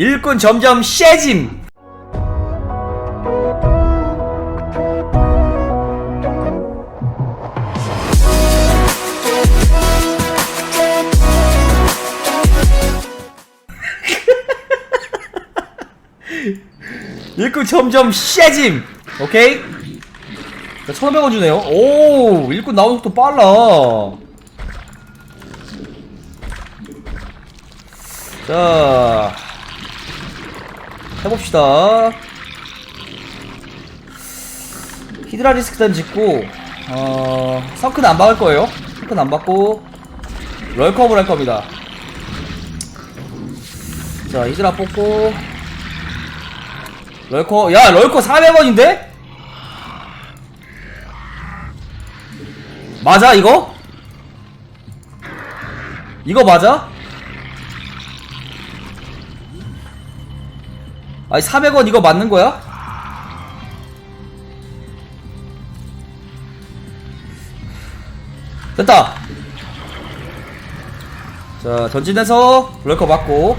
일꾼 점점 세짐. 일꾼 점점 세짐. 오케이? 자, 1500원 주네요. 오 일꾼 나오는 속도 빨라. 자 해봅시다 히드라 리스크단 짓고 어 성크는 안 박을 거예요 성크는 안 받고 럴컵을 할 겁니다 자 히드라 뽑고 럴커 야 럴커 400원인데? 맞아 이거? 이거 맞아? 아니 400원 이거 맞는 거야? 됐다. 자 전진해서 럴커 맞고.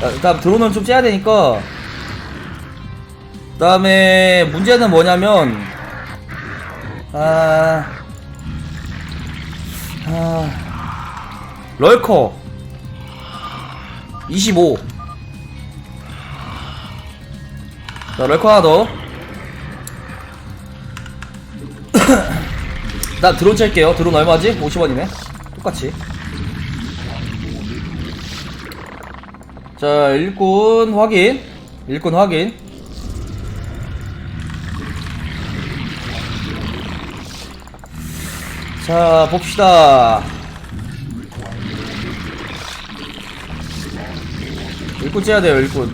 자, 일단 드론은 좀 째야 되니까. 그 다음에 문제는 뭐냐면 아... 아... 럴커 25 자, 럴커 하나 더. 나 드론 찰게요. 드론 얼마지? 50원이네. 똑같이. 자, 일꾼 확인. 일꾼 확인. 자, 봅시다. 일꾼 째야 돼요, 일꾼.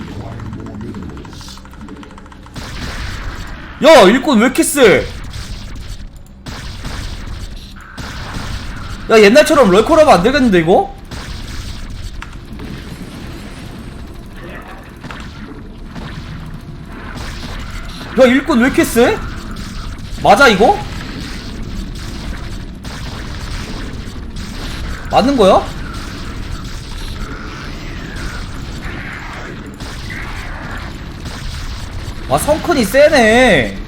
야, 일꾼 왜 이렇게 세? 야, 옛날처럼 럴커라면 안 되겠는데, 이거? 야, 일꾼 왜 세? 맞아, 이거? 맞는 거야? 아 성큰이 세네.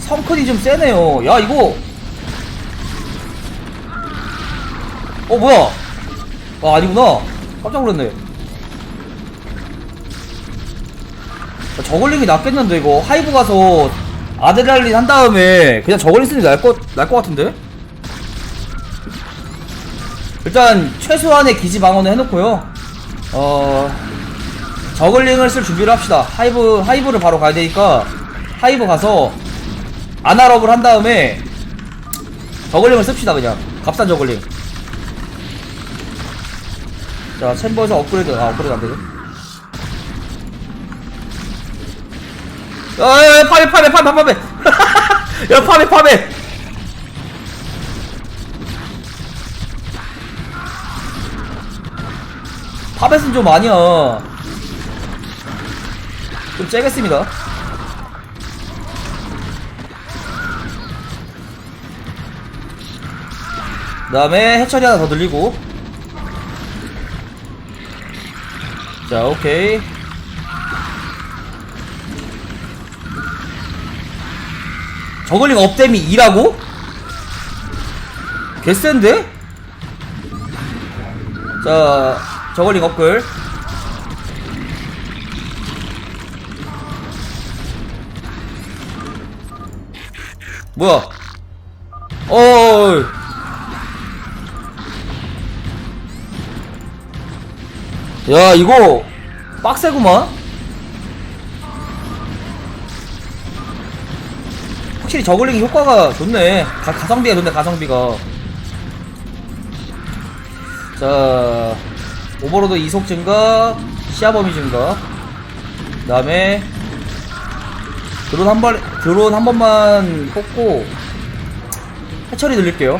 성큰이 좀 세네요. 야 이거. 어 뭐야? 아 아니구나. 깜짝 놀랐네. 아, 저글링이 낫겠는데 이거. 하이브 가서 아드레날린 한 다음에 그냥 저글링 쓰는 게 나을 것, 나을 것 같은데? 일단 최소한의 기지 방어는 해놓고요. 어 저글링을 쓸 준비를 합시다. 하이브, 하이브를 바로 가야 되니까, 하이브 가서, 아나럽을 한 다음에, 저글링을 씁시다, 그냥. 값싼 저글링. 자, 챔버에서 업그레이드, 아, 업그레이드 안 되죠? 야, 야, 야, 파베, 파베, 파베, 파베! 야, 파베, 파베! 파벳은 좀 아니야. 좀 째겠습니다. 그 다음에 해처리 하나 더 늘리고 자 오케이 저글링 업데미 2라고? 개센데? 자 저글링 업글 뭐야? 어이. 야, 이거 빡세구만. 확실히 저글링 효과가 좋네. 가, 가성비가 좋네, 가성비가. 자, 오버로드 이속 증가, 시야 범위 증가. 그 다음에 드론 한 번, 드론 한 번만 뽑고 해처리 늘릴게요.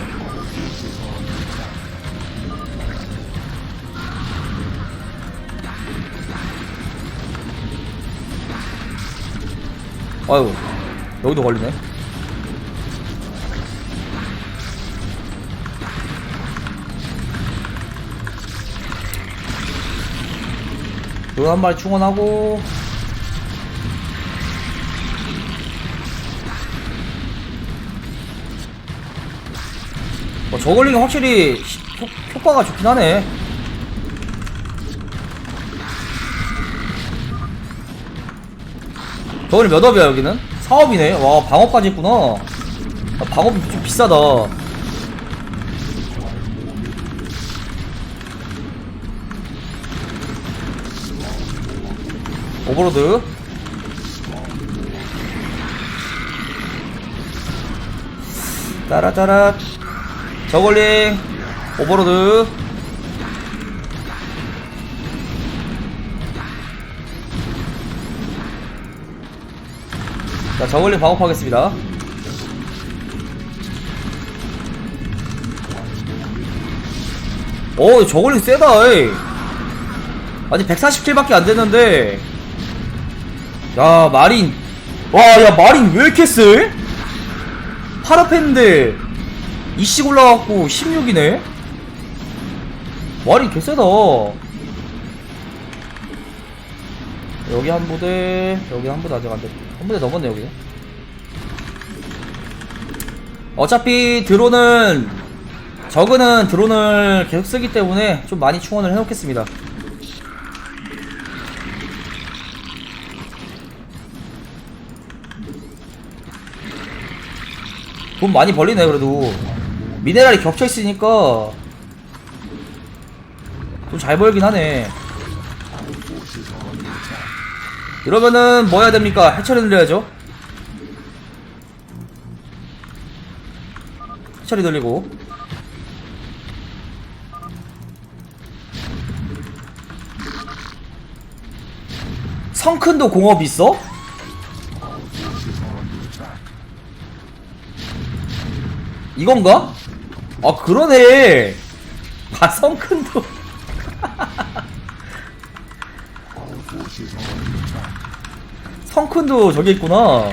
아유, 여기도 걸리네. 드론 한 마리 충원하고 저글링이 확실히 시- 효, 효과가 좋긴 하네. 저글링 몇 업이야 여기는? 4업이네. 와 방어까지 했구나. 아, 방어비 좀 비싸다. 오버로드. 따라따라 저걸링 오버로드. 자 저걸링 방어하겠습니다. 오 저걸링 세다 에이. 아직 147밖에 안 됐는데. 야 마린. 와야 마린 왜 이렇게 세? 8업 했는데 이씩 올라갔고 16이네? 마린 개쎄다. 여기 한 부대 여기 한 부대 아직 안돼 한 부대 넘었네 여기. 어차피 드론은 저그는 드론을 계속 쓰기 때문에 좀 많이 충원을 해놓겠습니다. 돈 많이 벌리네 그래도 미네랄이 겹쳐 있으니까 좀 잘 벌긴 하네 이러면은 뭐 해야 됩니까 해처리 늘려야죠 해처리 늘리고 성큰도 공업 있어? 이건가? 아 그러네. 아 성큰도 성큰도 저기 있구나.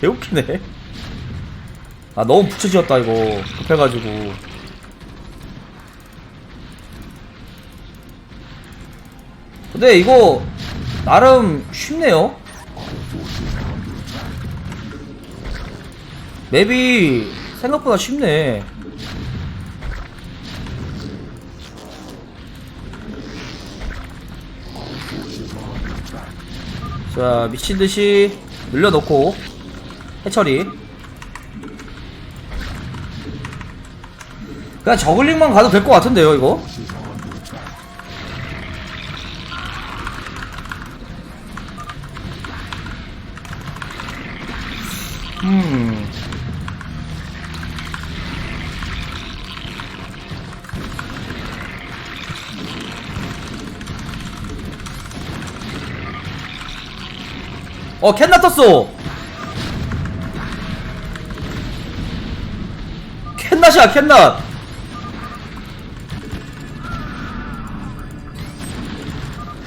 개웃기네. 아 너무 붙여지었다 이거. 급해가지고. 근데 이거 나름 쉽네요 맵이 생각보다 쉽네. 자, 미친듯이 늘려놓고, 해처리. 그냥 저글링만 가도 될 것 같은데요, 이거? 어, 캔나 떴어! 캔낫이야, 캔낫!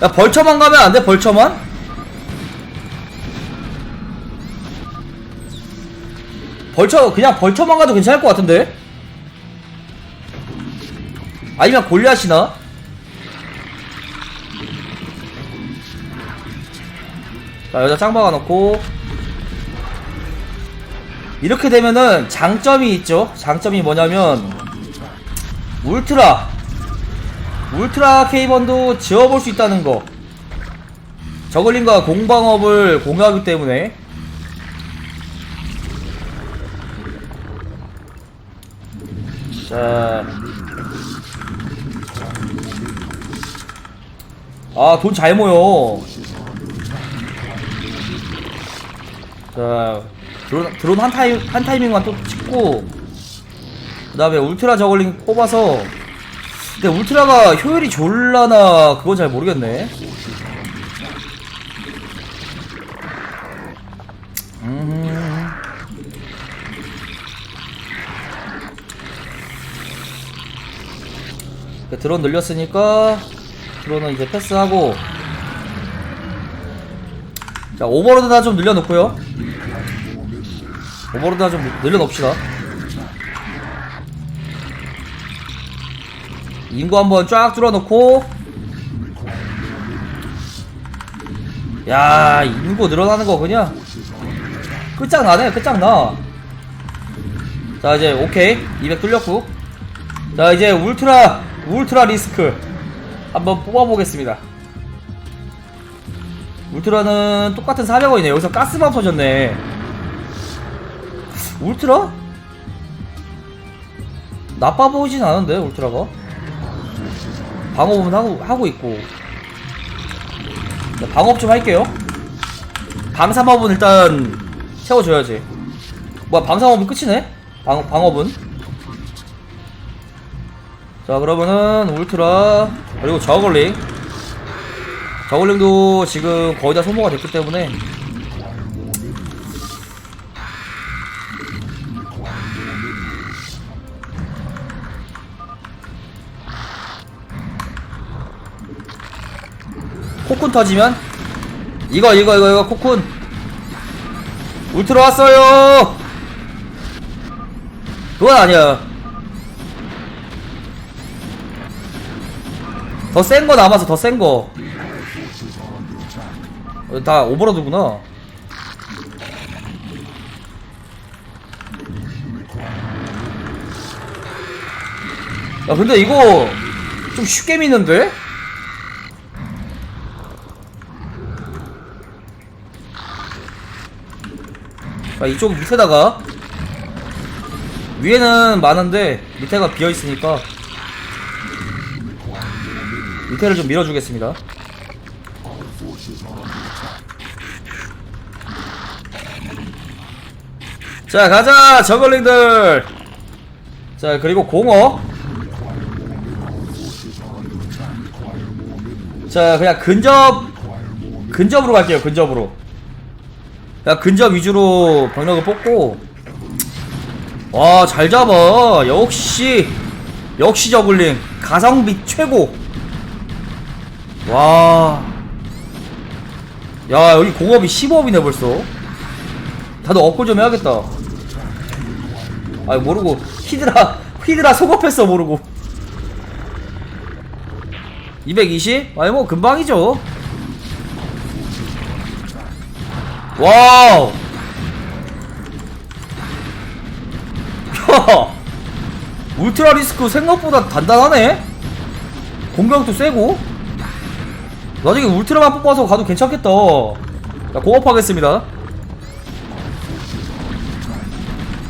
야, 벌처만 가면 안 돼, 벌처만? 벌처, 그냥 벌처만 가도 괜찮을 것 같은데? 아니면 골리앗이나? 자, 여자 짱 박아놓고. 이렇게 되면은 장점이 있죠. 장점이 뭐냐면, 울트라. 울트라 K번도 지어볼 수 있다는 거. 저글링과 공방업을 공유하기 때문에. 자. 아, 돈 잘 모여. 자, 드론, 드론 한 타임, 한 타이밍만 또 찍고, 그 다음에 울트라 저글링 뽑아서, 근데 울트라가 효율이 졸라나, 그건 잘 모르겠네. 음. 그 드론 늘렸으니까, 드론은 이제 패스하고, 자, 오버로드 다좀 늘려놓고요. 오버로드 다좀 늘려놓읍시다. 인구 한번 쫙 뚫어놓고. 야 인구 늘어나는 거 그냥 끝장나네 끝장나. 자 이제 오케이. 200 뚫렸고. 자 이제 울트라 울트라 리스크 한번 뽑아보겠습니다 울트라는 똑같은 400원이네. 여기서 가스만 터졌네. 울트라? 나빠 보이진 않은데 울트라가? 방어업은 하고, 하고 있고. 네, 방어업 좀 할게요. 방삼업은 일단 채워줘야지. 뭐야 방삼업은 끝이네? 방, 방업은? 자 그러면은 울트라 그리고 저글링 저글링도 지금 거의 다 소모가 됐기 때문에. 코쿤 터지면? 이거 이거 이거 이거 코쿤. 울트라 왔어요! 그건 아니야. 더 센 거 남아서 더 센거 다 오버로드구나. 야 근데 이거 좀 쉽게 미는데? 자 이쪽 밑에다가. 위에는 많은데 밑에가 비어있으니까. 밑에를 좀 밀어주겠습니다 자 가자 저글링들. 자 그리고 공어 자 그냥 근접 근접으로 갈게요 근접으로. 그냥 근접 위주로 병력을 뽑고. 와 잘 잡아. 역시 역시 저글링. 가성비 최고. 와 야 여기 공업이 15업이네 벌써. 다들 업글 좀 해야겠다. 아 모르고 히드라 히드라 속업했어 모르고. 220? 아니 뭐 금방이죠. 와우! 야 울트라 리스크 생각보다 단단하네? 공격도 세고 나중에 울트라만 뽑아서 가도 괜찮겠다. 자 공업하겠습니다.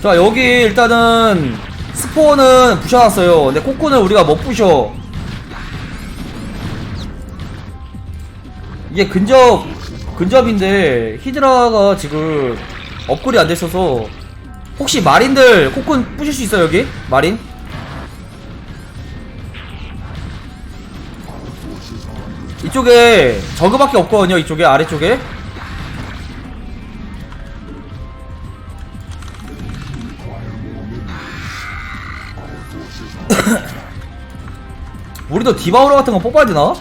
자 여기 일단은 스포는 부셔놨어요. 근데 코코는 우리가 못 부셔. 이게 근접 근접인데 히드라가 지금 업글이 안 됐어서 혹시 마린들 코콘 부실 수 있어요 여기? 마린 이쪽에 저그밖에 없거든요 이쪽에 아래쪽에 우리도 디바우러 같은 거 뽑아야 되나?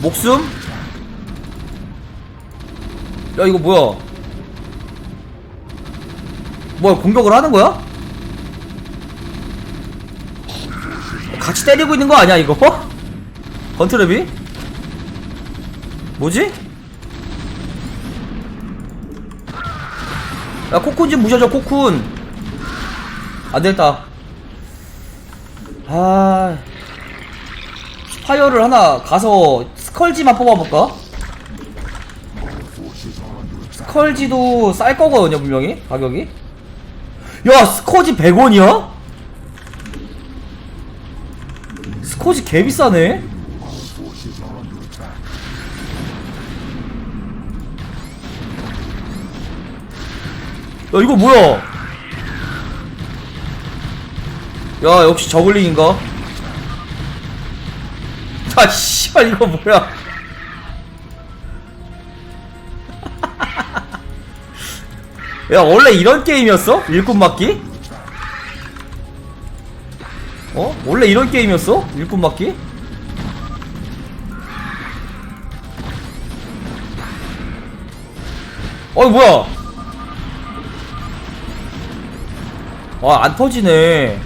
목숨? 야 이거 뭐야 뭐야 공격을 하는 거야? 같이 때리고 있는 거 아니야 이거? 건트랩이? 뭐지? 야 코쿤 좀 무셔줘 코쿤 안됐다 아 스파이어를 하나 가서 스컬지만 뽑아볼까? 스컬지도 쌀 거거든요 분명히 가격이 야 스커지 100원이야? 스커지 개 비싸네 야 이거 뭐야 야 역시 저글링인가? 아 씨발 이거 뭐야 야 원래 이런 게임이었어? 일꾼 맞기? 어? 원래 이런 게임이었어? 일꾼 맞기? 어이 뭐야 와안 터지네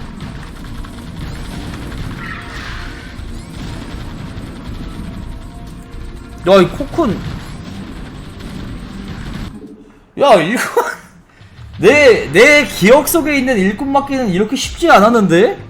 야 이 코쿤 야 일꾼 내, 내 기억 속에 있는 일꾼 맡기는 이렇게 쉽지 않았는데?